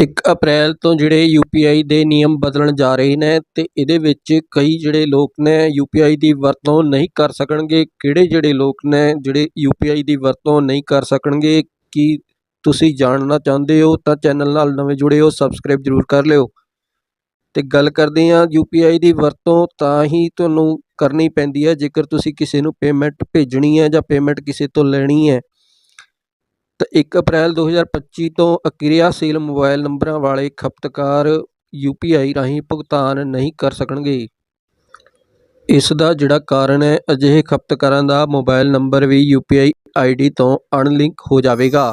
ਇੱਕ ਅਪ੍ਰੈਲ ਤੋਂ ਜਿਹੜੇ ਯੂ ਪੀ ਆਈ ਦੇ ਨਿਯਮ ਬਦਲਣ ਜਾ ਰਹੇ ਨੇ ਅਤੇ ਇਹਦੇ ਵਿੱਚ ਕਈ ਜਿਹੜੇ ਲੋਕ ਨੇ ਯੂ ਪੀ ਆਈ ਦੀ ਵਰਤੋਂ ਨਹੀਂ ਕਰ ਸਕਣਗੇ। ਕਿਹੜੇ ਜਿਹੜੇ ਲੋਕ ਨੇ ਜਿਹੜੇ ਯੂ ਪੀ ਆਈ ਦੀ ਵਰਤੋਂ ਨਹੀਂ ਕਰ ਸਕਣਗੇ? ਕੀ ਤੁਸੀਂ ਜਾਣਨਾ ਚਾਹੁੰਦੇ ਹੋ ਤਾਂ ਚੈਨਲ ਨਾਲ ਨਵੇਂ ਜੁੜੇ ਹੋ, ਸਬਸਕ੍ਰਾਈਬ ਜ਼ਰੂਰ ਕਰ ਲਿਓ। ਅਤੇ ਗੱਲ ਕਰਦੇ ਹਾਂ ਯੂ ਪੀ ਆਈ ਦੀ ਵਰਤੋਂ ਤਾਂ ਹੀ ਤੁਹਾਨੂੰ ਕਰਨੀ ਪੈਂਦੀ ਹੈ। ਜੇਕਰ ਤੁਸੀਂ ਕਿਸੇ ਨੂੰ ਪੇਮੈਂਟ ਭੇਜਣੀ ਹੈ ਜਾਂ ਪੇਮੈਂਟ ਕਿਸੇ ਤੋਂ ਲੈਣੀ ਹੈ ਤਾਂ 1 ਅਪ੍ਰੈਲ 2025 ਤੋਂ ਅਕਿਰਿਆਸ਼ੀਲ ਮੋਬਾਈਲ ਨੰਬਰਾਂ ਵਾਲੇ ਖਪਤਕਾਰ ਯੂ ਪੀ ਆਈ ਰਾਹੀਂ ਭੁਗਤਾਨ ਨਹੀਂ ਕਰ ਸਕਣਗੇ। ਇਸ ਦਾ ਜਿਹੜਾ ਕਾਰਨ ਹੈ, ਅਜਿਹੇ ਖਪਤਕਾਰਾਂ ਦਾ mobile number we U P I I D ਤੋਂ ਅਨਲਿੰਕ ਹੋ ਜਾਵੇਗਾ।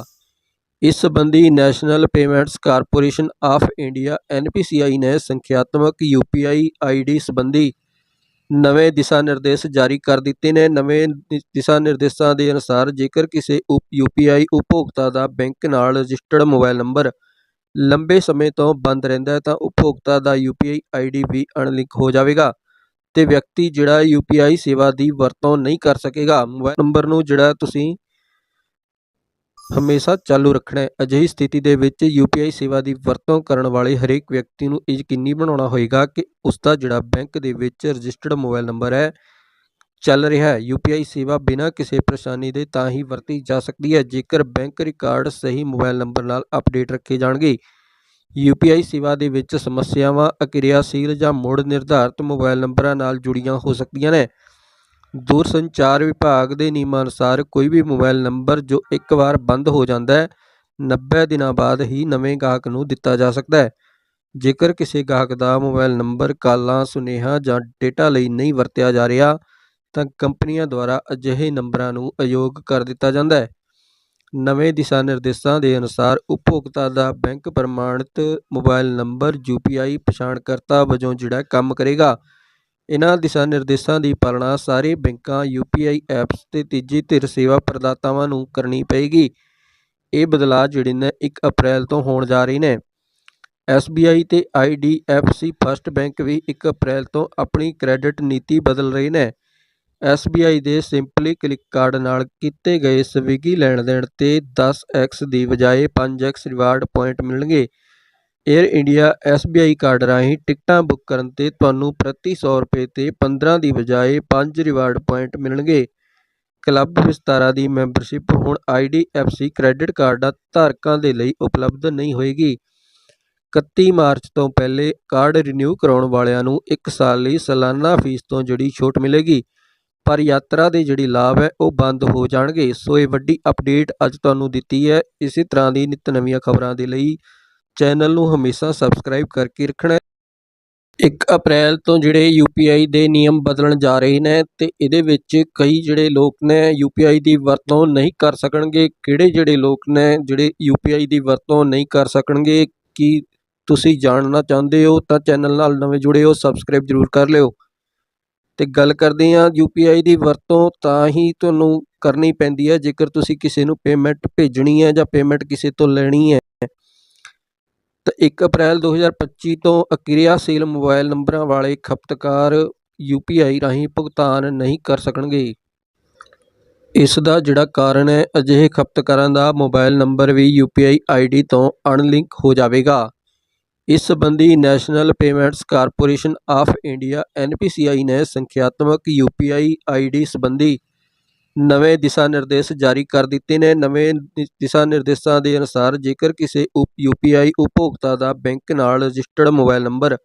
ਇਸ ਸੰਬੰਧੀ National Payments Corporation of India N P C I ਨੇ ਸੰਖਿਆਤਮਕ you P I I D ਸੰਬੰਧੀ ਨਵੇਂ ਦਿਸ਼ਾ ਨਿਰਦੇਸ਼ ਜਾਰੀ ਕਰ ਦਿੱਤੇ ਨੇ। ਨਵੇਂ ਦਿਸ਼ਾ ਨਿਰਦੇਸ਼ਾਂ ਦੇ ਅਨੁਸਾਰ ਜੇਕਰ ਕਿਸੇ ਯੂ ਪੀ ਆਈ ਉਪਭੋਗਤਾ ਦਾ ਬੈਂਕ ਨਾਲ ਰਜਿਸਟਰਡ ਮੋਬਾਈਲ ਨੰਬਰ ਲੰਬੇ ਸਮੇਂ ਤੋਂ ਬੰਦ ਰਹਿੰਦਾ ਹੈ ਤਾਂ ਉਪਭੋਗਤਾ ਦਾ you P I I D ਵੀ ਅਨਲਿੰਕ ਹੋ ਜਾਵੇਗਾ ਤੇ ਵਿਅਕਤੀ ਜਿਹੜਾ ਯੂ ਪੀ ਆਈ ਸੇਵਾ ਦੀ ਵਰਤੋਂ ਨਹੀਂ ਕਰ ਸਕੇਗਾ। ਮੋਬਾਈਲ ਨੰਬਰ ਨੂੰ ਜਿਹੜਾ ਤੁਸੀਂ ਹਮੇਸ਼ਾ ਚਾਲੂ ਰੱਖਣਾ ਹੈ। ਅਜਿਹੀ ਸਥਿਤੀ ਦੇ ਵਿੱਚ ਯੂ ਪੀ ਆਈ ਸੇਵਾ ਦੀ ਵਰਤੋਂ ਕਰਨ ਵਾਲੇ ਹਰੇਕ ਵਿਅਕਤੀ ਨੂੰ ਇਹ ਯਕੀਨੀ ਬਣਾਉਣਾ ਹੋਏਗਾ ਕਿ ਉਸ ਦਾ ਜਿਹੜਾ ਬੈਂਕ ਦੇ ਵਿੱਚ ਰਜਿਸਟਰਡ ਮੋਬਾਈਲ ਨੰਬਰ ਹੈ, ਚੱਲ ਰਿਹਾ ਹੈ। ਯੂ ਪੀ ਆਈ ਸੇਵਾ ਬਿਨਾਂ ਕਿਸੇ ਪਰੇਸ਼ਾਨੀ ਦੇ ਤਾਂ ਹੀ ਵਰਤੀ ਜਾ ਸਕਦੀ ਹੈ। ਜੇਕਰ ਬੈਂਕ ਰਿਕਾਰਡ ਸਹੀ ਮੋਬਾਈਲ ਨੰਬਰ ਨਾਲ ਅਪਡੇਟ ਰੱਖੇ ਜਾਣਗੇ, ਯੂ ਪੀ ਆਈ ਸੇਵਾ ਦੇ ਵਿੱਚ ਸਮੱਸਿਆਵਾਂ, ਅਕਿਰਿਆਸ਼ੀਲ ਜਾਂ ਮੁੜ ਨਿਰਧਾਰਤ ਮੋਬਾਈਲ ਨੰਬਰਾਂ ਨਾਲ ਜੁੜੀਆਂ ਹੋ ਸਕਦੀਆਂ ਨੇ। ਦੂਰਸੰਚਾਰ ਵਿਭਾਗ ਦੇ ਨਿਯਮਾਂ ਅਨੁਸਾਰ ਕੋਈ ਵੀ ਮੋਬਾਈਲ ਨੰਬਰ ਜੋ ਇੱਕ ਵਾਰ ਬੰਦ ਹੋ ਜਾਂਦਾ ਹੈ 90 ਦਿਨਾਂ ਬਾਅਦ ਹੀ ਨਵੇਂ ਗਾਹਕ ਨੂੰ ਦਿੱਤਾ ਜਾ ਸਕਦਾ ਹੈ। ਜੇਕਰ ਕਿਸੇ ਗਾਹਕ ਦਾ ਮੋਬਾਈਲ ਨੰਬਰ, ਕਾਲਾਂ, ਸੁਨੇਹਾ ਜਾਂ ਡੇਟਾ ਲਈ ਨਹੀਂ ਵਰਤਿਆ ਜਾ ਰਿਹਾ, ਤਾਂ ਕੰਪਨੀਆਂ ਦੁਆਰਾ ਅਜਿਹੇ ਨੰਬਰਾਂ ਨੂੰ ਅਯੋਗ ਕਰ ਦਿੱਤਾ ਜਾਂਦਾ ਹੈ। ਨਵੇਂ ਦਿਸ਼ਾ ਨਿਰਦੇਸ਼ਾਂ ਦੇ ਅਨੁਸਾਰ ਉਪਭੋਗਤਾ ਦਾ ਬੈਂਕ ਪ੍ਰਮਾਣਿਤ mobile number U P I ਪਛਾਣਕਰਤਾ ਵਜੋਂ ਜਿਹੜਾ ਕੰਮ ਕਰੇਗਾ ਇਹਨਾਂ ਦਿਸ਼ਾ ਨਿਰਦੇਸ਼ਾਂ ਦੀ ਪਾਲਣਾ ਸਾਰੇ ਬੈਂਕਾਂ, ਯੂ ਪੀ ਆਈ ਐਪਸ ਤੇ ਤੀਜੀ ਧਿਰ ਸੇਵਾ ਪ੍ਰਦਾਤਾਵਾਂ ਨੂੰ ਕਰਨੀ ਪਏਗੀ। ਇਹ ਬਦਲਾਅ ਜਿਹੜੇ ਨੇ 1 ਅਪ੍ਰੈਲ ਤੋਂ ਹੋਣ ਜਾ ਰਹੇ ਨੇ। ਐਸ ਬੀ ਆਈ ਤੇ I D F C first bank ਵੀ 1 ਅਪ੍ਰੈਲ ਤੋਂ ਆਪਣੀ ਕ੍ਰੈਡਿਟ ਨੀਤੀ ਬਦਲ ਰਹੇ ਨੇ। ਐਸ ਬੀ ਆਈ ਦੇ ਸਿੰਪਲੀ ਕਲਿੱਕ ਕਾਰਡ ਨਾਲ ਕੀਤੇ ਗਏ ਸਵਿਗੀ ਲੈਣ ਦੇਣ ਤੇ 10x ਦੀ ਬਜਾਏ 5x ਰਿਵਾਰਡ ਪੁਆਇੰਟ ਮਿਲਣਗੇ। Air India S B I card ਰਾਹੀਂ ਟਿਕਟਾਂ ਬੁੱਕ ਕਰਨ ਤੇ ਤੁਹਾਨੂੰ ਪ੍ਰਤੀ ਸੌ ਰੁਪਏ ਤੇ 15 ਦੀ ਬਜਾਏ ਪੰਜ ਰਿਵਾਰਡ ਪੁਆਇੰਟ ਮਿਲਣਗੇ। ਕਲੱਬ ਵਿਸਤਾਰਾ ਦੀ ਮੈਂਬਰਸ਼ਿਪ ਹੁਣ I D F C credit ਕਾਰਡਾਂ ਧਾਰਕਾਂ ਦੇ ਲਈ ਉਪਲਬਧ ਨਹੀਂ ਹੋਏਗੀ। 31 ਮਾਰਚ ਤੋਂ ਪਹਿਲੇ ਕਾਰਡ ਰੀਨਿਊ ਕਰਾਉਣ ਵਾਲਿਆਂ ਨੂੰ 1 ਸਾਲ ਲਈ ਸਾਲਾਨਾ ਫੀਸ ਤੋਂ ਜਿਹੜੀ ਛੋਟ ਮਿਲੇਗੀ। ਪਰ ਯਾਤਰਾ ਦੇ ਜਿਹੜੀ ਲਾਭ ਹੈ, ਉਹ ਬੰਦ ਹੋ ਜਾਣਗੇ। ਸੋ ਇਹ ਵੱਡੀ ਅਪਡੇਟ ਅੱਜ ਤੁਹਾਨੂੰ ਦਿੱਤੀ ਹੈ। ਇਸੇ ਤਰ੍ਹਾਂ ਦੀ ਨਿਤ ਨਵੀਆਂ ਖਬਰਾਂ ਦੇ ਲਈ ਚੈਨਲ ਨੂੰ ਹਮੇਸ਼ਾ ਸਬਸਕ੍ਰਾਈਬ ਕਰਕੇ ਰੱਖਣਾ ਹੈ। 1 ਅਪ੍ਰੈਲ ਤੋਂ ਜਿਹੜੇ ਯੂ ਪੀ ਆਈ ਦੇ ਨਿਯਮ ਬਦਲਣ ਜਾ ਰਹੇ ਨੇ ਤੇ ਇਹਦੇ ਵਿੱਚ ਕਈ ਜਿਹੜੇ ਲੋਕ ਨੇ ਯੂ ਪੀ ਆਈ ਦੀ ਵਰਤੋਂ ਨਹੀਂ ਕਰ ਸਕਣਗੇ। ਕਿਹੜੇ ਜਿਹੜੇ ਲੋਕ ਨੇ ਜਿਹੜੇ ਯੂ ਪੀ ਆਈ ਦੀ ਵਰਤੋਂ ਨਹੀਂ ਕਰ ਸਕਣਗੇ, ਕੀ ਤੁਸੀਂ ਜਾਣਨਾ ਚਾਹੁੰਦੇ ਹੋ ਤਾਂ ਚੈਨਲ ਨਾਲ ਨਵੇਂ ਜੁੜੇ ਹੋ, ਸਬਸਕ੍ਰਾਈਬ ਜ਼ਰੂਰ ਕਰ ਲਿਓ। ਤੇ ਗੱਲ ਕਰਦੇ ਹਾਂ ਯੂ ਪੀ ਆਈ ਦੀ ਵਰਤੋਂ ਤਾਂ ਹੀ ਤੁਹਾਨੂੰ ਕਰਨੀ ਪੈਂਦੀ ਹੈ। ਜੇਕਰ ਤੁਸੀਂ ਕਿਸੇ ਨੂੰ ਪੇਮੈਂਟ ਭੇਜਣੀ ਹੈ ਜਾਂ ਪੇਮੈਂਟ ਕਿਸੇ ਤੋਂ ਲੈਣੀ ਹੈ ਤਾਂ 1 ਅਪ੍ਰੈਲ 2025 ਤੋਂ ਅਕਿਰਿਆਸ਼ੀਲ ਮੋਬਾਈਲ ਨੰਬਰਾਂ ਵਾਲੇ ਖਪਤਕਾਰ ਯੂ ਪੀ ਆਈ ਰਾਹੀਂ ਭੁਗਤਾਨ ਨਹੀਂ ਕਰ ਸਕਣਗੇ। ਇਸ ਦਾ ਜਿਹੜਾ ਕਾਰਨ ਹੈ, ਅਜਿਹੇ ਖਪਤਕਾਰਾਂ ਦਾ mobile number we U P I I D ਤੋਂ ਅਨਲਿੰਕ ਹੋ ਜਾਵੇਗਾ। ਇਸ ਸੰਬੰਧੀ National Payments Corporation of India N P C I ਨੇ ਸੰਖਿਆਤਮਕ you P I I D ਸੰਬੰਧੀ ਨਵੇਂ ਦਿਸ਼ਾ ਨਿਰਦੇਸ਼ ਜਾਰੀ ਕਰ ਦਿੱਤੇ ਨੇ। ਨਵੇਂ ਦਿਸ਼ਾ ਨਿਰਦੇਸ਼ਾਂ ਦੇ ਅਨੁਸਾਰ ਜੇਕਰ ਕਿਸੇ ਯੂ ਪੀ ਆਈ ਉਪਭੋਗਤਾ ਦਾ ਬੈਂਕ ਨਾਲ ਰਜਿਸਟਰਡ ਮੋਬਾਈਲ ਨੰਬਰ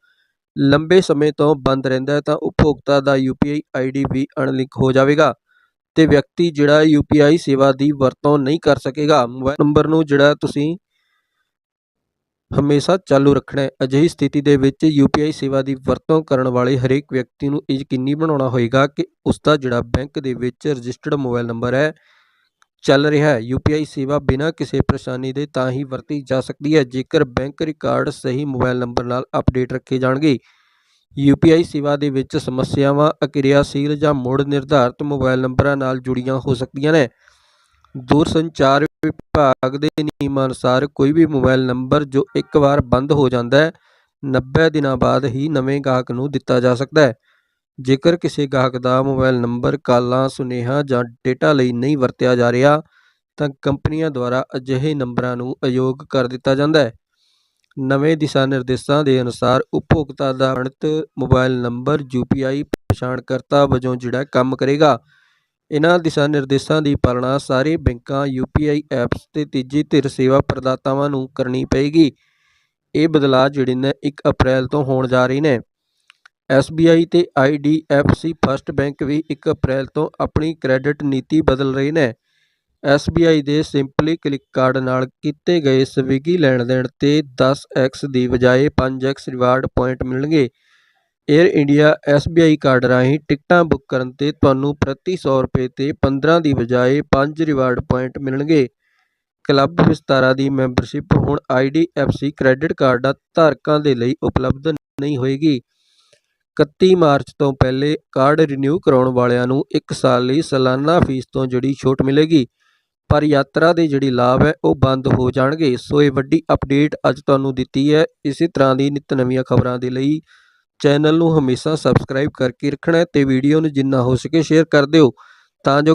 ਲੰਬੇ ਸਮੇਂ ਤੋਂ ਬੰਦ ਰਹਿੰਦਾ ਹੈ, ਤਾਂ ਉਪਭੋਗਤਾ ਦਾ you P I I D ਵੀ ਅਨਲਿੰਕ ਹੋ ਜਾਵੇਗਾ ਤੇ ਵਿਅਕਤੀ ਜਿਹੜਾ ਯੂ ਪੀ ਆਈ ਸੇਵਾ ਦੀ ਵਰਤੋਂ ਨਹੀਂ ਕਰ ਸਕੇਗਾ, ਮੋਬਾਈਲ ਨੰਬਰ ਨੂੰ ਜਿਹੜਾ ਤੁਸੀਂ ਹਮੇਸ਼ਾ ਚਾਲੂ ਰੱਖਣਾ ਹੈ। ਅਜਿਹੀ ਸਥਿਤੀ ਦੇ ਵਿੱਚ ਯੂ ਪੀ ਆਈ ਸੇਵਾ ਦੀ ਵਰਤੋਂ ਕਰਨ ਵਾਲੇ ਹਰੇਕ ਵਿਅਕਤੀ ਨੂੰ ਇਹ ਯਕੀਨੀ ਬਣਾਉਣਾ ਹੋਏਗਾ ਕਿ ਉਸ ਦਾ ਜਿਹੜਾ ਬੈਂਕ ਦੇ ਵਿੱਚ ਰਜਿਸਟਰਡ ਮੋਬਾਈਲ ਨੰਬਰ ਹੈ, ਚੱਲ ਰਿਹਾ ਹੈ। ਯੂ ਪੀ ਆਈ ਸੇਵਾ ਬਿਨਾਂ ਕਿਸੇ ਪਰੇਸ਼ਾਨੀ ਦੇ ਤਾਂ ਹੀ ਵਰਤੀ ਜਾ ਸਕਦੀ ਹੈ। ਜੇਕਰ ਬੈਂਕ ਰਿਕਾਰਡ ਸਹੀ ਮੋਬਾਈਲ ਨੰਬਰ ਨਾਲ ਅਪਡੇਟ ਰੱਖੇ ਜਾਣਗੇ, ਯੂ ਪੀ ਆਈ ਸੇਵਾ ਦੇ ਵਿੱਚ ਸਮੱਸਿਆਵਾਂ, ਅਕਿਰਿਆਸ਼ੀਲ ਜਾਂ ਮੁੜ ਨਿਰਧਾਰਤ ਮੋਬਾਈਲ ਨੰਬਰਾਂ ਨਾਲ ਜੁੜੀਆਂ ਹੋ ਸਕਦੀਆਂ ਨੇ। ਦੂਰਸੰਚਾਰ ਵਿਭਾਗ ਦੇ ਨਿਯਮਾਂ ਅਨੁਸਾਰ ਕੋਈ ਵੀ ਮੋਬਾਈਲ ਨੰਬਰ ਜੋ ਇੱਕ ਵਾਰ ਬੰਦ ਹੋ ਜਾਂਦਾ ਹੈ 90 ਦਿਨਾਂ ਬਾਅਦ ਹੀ ਨਵੇਂ ਗਾਹਕ ਨੂੰ ਦਿੱਤਾ ਜਾ ਸਕਦਾ ਹੈ। ਜੇਕਰ ਕਿਸੇ ਗਾਹਕ ਦਾ ਮੋਬਾਈਲ ਨੰਬਰ, ਕਾਲਾਂ, ਸੁਨੇਹਾ ਜਾਂ ਡੇਟਾ ਲਈ ਨਹੀਂ ਵਰਤਿਆ ਜਾ ਰਿਹਾ, ਤਾਂ ਕੰਪਨੀਆਂ ਦੁਆਰਾ ਅਜਿਹੇ ਨੰਬਰਾਂ ਨੂੰ ਅਯੋਗ ਕਰ ਦਿੱਤਾ ਜਾਂਦਾ ਹੈ। ਨਵੇਂ ਦਿਸ਼ਾ ਨਿਰਦੇਸ਼ਾਂ ਦੇ ਅਨੁਸਾਰ ਉਪਭੋਗਤਾ ਦਾ ਬਣਤ ਮੋਬਾਈਲ ਨੰਬਰ ਯੂਪੀਆਈ ਪਛਾਣਕਰਤਾ ਵਜੋਂ ਜਿਹੜਾ ਕੰਮ ਕਰੇਗਾ ਇਹਨਾਂ ਦਿਸ਼ਾ ਨਿਰਦੇਸ਼ਾਂ ਦੀ ਪਾਲਣਾ ਸਾਰੇ ਬੈਂਕਾਂ, ਯੂਪੀਆਈ ਐਪਸ ਤੇ ਤੀਜੀ ਧਿਰ ਸੇਵਾ ਪ੍ਰਦਾਤਾਵਾਂ ਨੂੰ ਕਰਨੀ ਪਏਗੀ। ਇਹ ਬਦਲਾਅ ਜਿਹੜੇ ਨੇ 1 ਅਪ੍ਰੈਲ ਤੋਂ ਹੋਣ ਜਾ ਰਹੇ ਨੇ। ਐਸਬੀਆਈ ਤੇ ਆਈਡੀਐਫਸੀ ਫਰਸਟ ਬੈਂਕ ਵੀ 1 ਅਪ੍ਰੈਲ ਤੋਂ ਆਪਣੀ ਕ੍ਰੈਡਿਟ ਨੀਤੀ ਬਦਲ ਰਹੇ ਨੇ। ਐਸਬੀਆਈ ਦੇ ਸਿੰਪਲੀ ਕਲਿੱਕ ਕਾਰਡ ਨਾਲ ਕੀਤੇ ਗਏ ਸਵਿਗੀ ਲੈਣ ਦੇਣ ਤੇ 10x ਦੀ ਬਜਾਏ 5x ਰਿਵਾਰਡ ਪੁਆਇੰਟ ਮਿਲਣਗੇ। Air India S B I card ਰਾਹੀਂ ਟਿਕਟਾਂ ਬੁੱਕ ਕਰਨ ਤੇ ਤੁਹਾਨੂੰ ਪ੍ਰਤੀ ਸੌ ਰੁਪਏ ਤੇ 15 ਦੀ ਬਜਾਏ ਪੰਜ ਰਿਵਾਰਡ ਪੁਆਇੰਟ ਮਿਲਣਗੇ। ਕਲੱਬ ਵਿਸਤਾਰਾ ਦੀ ਮੈਂਬਰਸ਼ਿਪ ਹੁਣ I D F C credit ਕਾਰਡਾਂ ਧਾਰਕਾਂ ਦੇ ਲਈ ਉਪਲਬਧ ਨਹੀਂ ਹੋਏਗੀ। 31 ਮਾਰਚ ਤੋਂ ਪਹਿਲੇ ਕਾਰਡ ਰੀਨਿਊ ਕਰਾਉਣ ਵਾਲਿਆਂ ਨੂੰ 1 ਸਾਲ ਲਈ ਸਾਲਾਨਾ ਫੀਸ ਤੋਂ ਜਿਹੜੀ ਛੋਟ ਮਿਲੇਗੀ। ਪਰ ਯਾਤਰਾ ਦੇ ਜਿਹੜੀ ਲਾਭ ਹੈ, ਉਹ ਬੰਦ ਹੋ ਜਾਣਗੇ। ਸੋ ਇਹ ਵੱਡੀ ਅਪਡੇਟ ਅੱਜ ਤੁਹਾਨੂੰ ਦਿੱਤੀ ਹੈ। ਇਸੇ ਤਰ੍ਹਾਂ ਦੀ ਨਿਤ ਨਵੀਆਂ ਖਬਰਾਂ ਦੇ ਲਈ ਚੈਨਲ ਨੂੰ ਹਮੇਸ਼ਾ ਸਬਸਕ੍ਰਾਈਬ ਕਰਕੇ ਰੱਖਣਾ ਹੈ ਤੇ ਵੀਡੀਓ ਨੂੰ ਜਿੰਨਾ ਹੋ ਸਕੇ ਸ਼ੇਅਰ ਕਰ ਦਿਓ ਤਾਂ ਜੋ